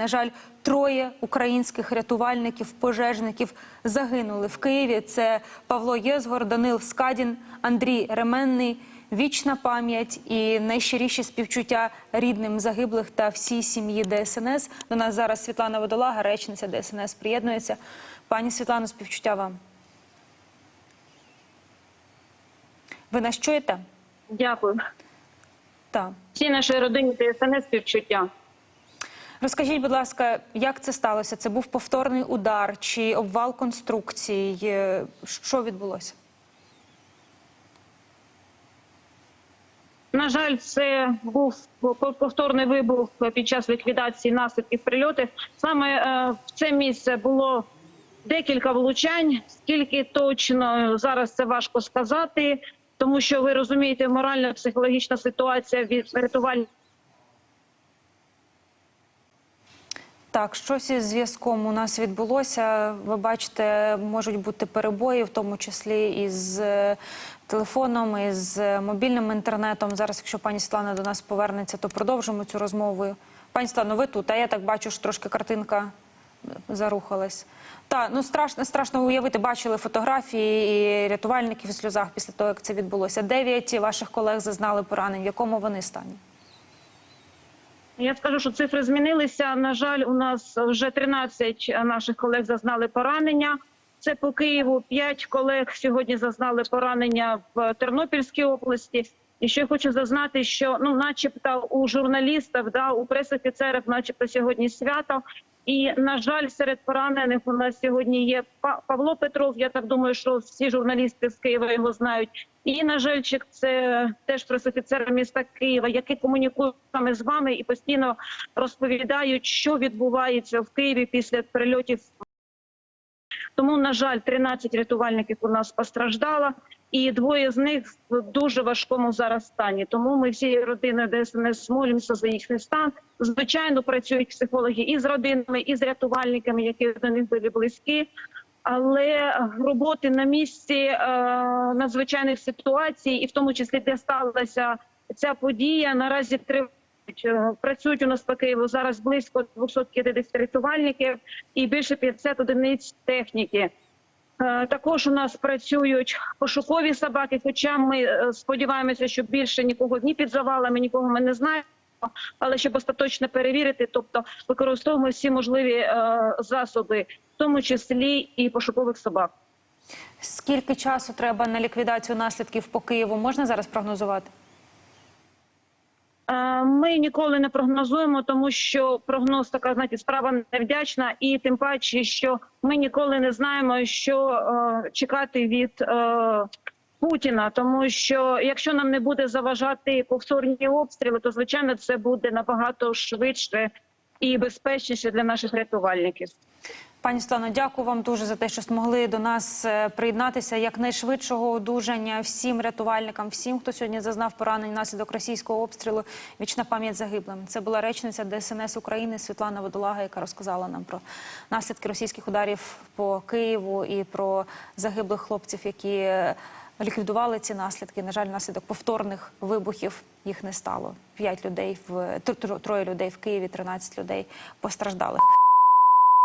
На жаль, троє українських рятувальників, пожежників загинули в Києві. Це Павло Єзгор, Данил Скадін, Андрій Ременний. Вічна пам'ять і найщиріші співчуття рідним загиблих та всій сім'ї ДСНС. До нас зараз Світлана Водолага, речниця ДСНС, приєднується. Пані Світлано, співчуття вам. Ви нас чуєте? Дякую. Так. Всі наші родині ТСНС співчуття. Розкажіть, будь ласка, як це сталося? Це був повторний удар чи обвал конструкцій? Е, Що відбулося? На жаль, це був повторний вибух під час ліквідації наслідків прильотів. Саме е, в це місце було декілька влучань. Скільки точно зараз це важко сказати, тому що ви розумієте, моральна психологічна ситуація від рятувальників Так, щось із зв'язком у нас відбулося. Ви бачите, можуть бути перебої, в тому числі із е, телефоном, із е, мобільним інтернетом. Зараз, якщо пані Світлана до нас повернеться, то продовжимо цю розмову. Пані Світлано, ви тут, а я так бачу, що трошки картинка зарухалась. Так, ну страшно, страшно уявити, бачили фотографії і рятувальників у сльозах після того, як це відбулося. Дев'ять ваших колег зазнали поранень. В якому вони стані? Я скажу, що цифри змінилися. На жаль, у нас вже 13 наших колег зазнали поранення. Це по Києву. 5 колег сьогодні зазнали поранення в Тернопільській області. І ще хочу зазнати, що ну, начебто, у журналістів, да, у пресофіцерів, начебто, сьогодні свято. І на жаль, серед поранених у нас сьогодні є Па- Павло Петров. Я так думаю, що всі журналісти з Києва його знають. І Інна Жельчик, це теж пресофіцер міста Києва, які комунікують саме з вами і постійно розповідають, що відбувається в Києві після прильотів. Тому, на жаль, 13 рятувальників у нас постраждало, і двоє з них в дуже важкому зараз стані. Тому ми всією родиною ДСНС молимося за їхній стан. Звичайно, працюють психологи і з родинами, і з рятувальниками, які до них були близькі. Але роботи на місці е, надзвичайних ситуацій, і в тому числі де сталася ця подія, наразі тривають. Е, Працюють у нас по Києву зараз близько 250 рятувальників і більше 50 одиниць техніки. Е, Також у нас працюють пошукові собаки. Хоча ми е, сподіваємося, що більше нікого ні під завалами, нікого ми не знаємо. Але щоб остаточно перевірити, тобто використовуємо всі можливі е, засоби, в тому числі і пошукових собак. Скільки часу треба на ліквідацію наслідків по Києву? Можна зараз прогнозувати? Ми ніколи не прогнозуємо, тому що прогноз така знаєте, справа невдячна, і тим паче, що ми ніколи не знаємо, що е, чекати від е, Путіна. Тому що якщо нам не буде заважати повторні обстріли, то звичайно це буде набагато швидше і безпечніше для наших рятувальників. Пані Світлано, дякую вам дуже за те, що змогли до нас е, приєднатися якнайшвидшого одужання всім рятувальникам, всім, хто сьогодні зазнав поранень внаслідок російського обстрілу. Вічна пам'ять загиблим. Це була речниця ДСНС України Світлана Водолага, яка розказала нам про наслідки російських ударів по Києву і про загиблих хлопців, які е, ліквідували ці наслідки. На жаль, внаслідок повторних вибухів їх не стало. П'ять людей в тр- тр- троє людей в Києві, 13 людей постраждалих.